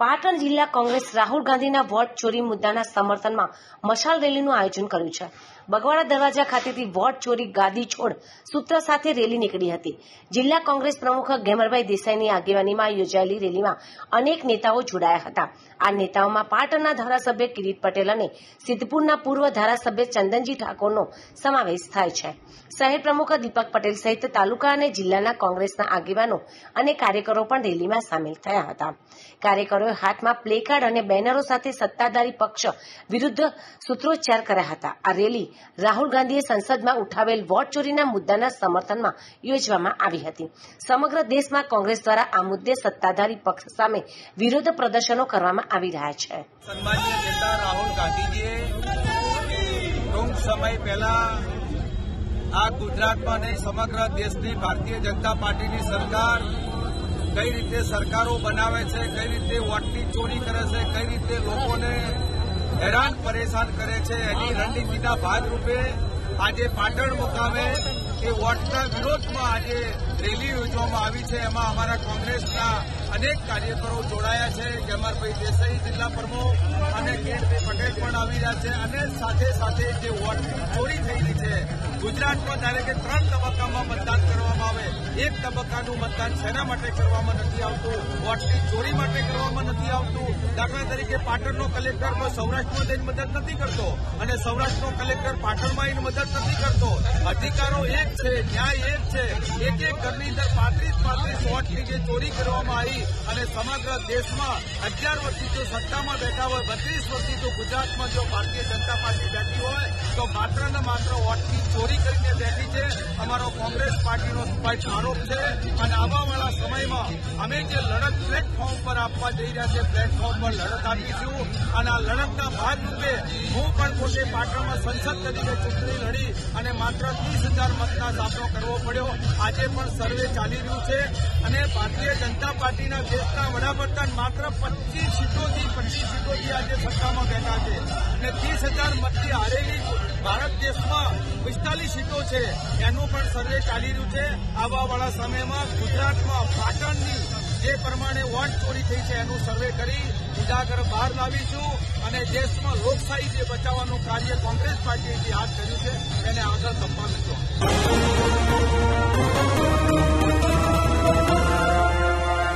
પાટણ જિલ્લા કોંગ્રેસ રાહુલ ગાંધીના વોટ ચોરી મુદ્દાના સમર્થનમાં મશાલ રેલીનું આયોજન કર્યું છે. બગવાડા દરવાજા ખાતેથી વોટ ચોરી ગાદી છોડ સૂત્ર સાથે રેલી નીકળી હતી. જિલ્લા કોંગ્રેસ પ્રમુખ ગેમરભાઈ દેસાઈની આગેવાનીમાં યોજાયેલી રેલીમાં અનેક નેતાઓ જોડાયા હતા. આ નેતાઓમાં પાટણના ધારાસભ્ય કિરીટ પટેલ અને સિદ્ધપુરના પૂર્વ ધારાસભ્ય ચંદનજી ઠાકોરનો સમાવેશ થાય છે. શહેર પ્રમુખ દીપક પટેલ સહિત તાલુકા અને જિલ્લાના કોંગ્રેસના આગેવાનો અને કાર્યકરો પણ રેલીમાં સામેલ થયા હતા. કાર્યકરોએ હાથમાં પ્લેકાર્ડ અને બેનરો સાથે સત્તાધારી પક્ષ વિરુદ્ધ સૂત્રોચ્ચાર કર્યા હતા. આ રેલી રાહુલ ગાંધીએ સંસદમાં ઉઠાવેલ વોટ ચોરીના મુદ્દાના સમર્થનમાં યોજવામાં આવી હતી. સમગ્ર દેશમાં કોંગ્રેસ દ્વારા આ મુદ્દે સત્તાધારી પક્ષ સામે વિરોધ પ્રદર્શનો કરવામાં આવી રહ્યા છે. આ ગુજરાતમાં નહીં, સમગ્ર દેશની ભારતીય જનતા પાર્ટીની સરકાર કઈ રીતે સરકારો બનાવે છે, કઈ રીતે વોટની ચોરી કરે છે, કઈ રીતે લોકોને હેરાન, પરેશાન કરે છે, એની રણનીતિના ભાગરૂપે આજે પાટણ મુકામે એ વોટના વિરોધમાં આજે રેલી યોજવામાં આવી છે. એમાં અમારા કોંગ્રેસના અનેક કાર્યકરો જોડાયા છે. જમારભાઈ દેસાઈ જિલ્લા પ્રમુખ અને કિરીટભાઈ પટેલ પણ આવી રહ્યા છે. અને સાથે સાથે જે વોટની ચોરી થયેલી છે, ગુજરાતમાં ધારે કે ત્રણ તબક્કામાં મતદાન કરવામાં આવે એક તબક્કાનું મતદાન શેના માટે કરવામાં નથી આવતું? વોટની ચોરી માટે કરવામાં નથી આવતું? દાખલા તરીકે પાટણનો કલેક્ટર સૌરાષ્ટ્રમાં જઈને મદદ નથી કરતો અને સૌરાષ્ટ્રનો કલેક્ટર પાટણમાં એને મદદ નથી કરતો. અધિકારો એક છે, ન્યાય એક છે. એક એક ઘરની અંદર પાંત્રીસ પાંત્રીસ વોટની જે ચોરી કરવામાં આવી અને સમગ્ર દેશમાં અગિયાર વર્ષથી જો સત્તામાં બેઠા હોય, બત્રીસ વર્ષથી જો ગુજરાતમાં જો ભારતીય જનતા પાર્ટી બેઠી હોય, તો માત્ર ને માત્ર વોટની ચોરી કરીને બેઠી છે અમારો કોંગ્રેસ પાર્ટીનો સ્પષ્ટ આરોપ છે અને આવવાવાળા સમયમાં અમે જે લડત પ્લેટફોર્મ પર આપવા જઈ રહ્યા છે પ્લેટફોર્મ પર લડત આપીશું અને આ લડતના ભાગરૂપે હું પણ પોતે પાટણમાં સંસદ તરીકે ચૂંટણી લડી અને માત્ર ત્રીસ હજાર મતના સામનો કરવો પડ્યો. આજે પણ સર્વે ચાલી રહ્યું છે અને ભારતીય જનતા પાર્ટીના દેશના વડાપ્રધાન માત્ર પચીસ સીટોથી પચીસ સીટોથી આજે સત્તામાં બેઠા છે. અને ત્રીસ હજાર મતથી હારેલી ભારત દેશમાં પિસ્તાલીસ સીટો છે. એનું પણ સર્વે ચાલી રહ્યું છે. આવવાવાળા સમયમાં ગુજરાતમાં પાટણની જે પ્રમાણે વોટ ચોરી થઈ છે એનું સર્વે કરી ઉજાગર બહાર લાવીશું અને દેશમાં લોકશાહી જે બચાવવાનું કાર્ય કોંગ્રેસ પાર્ટીએ જે હાથ કર્યું છે, એને આગળ ધપાવીશું.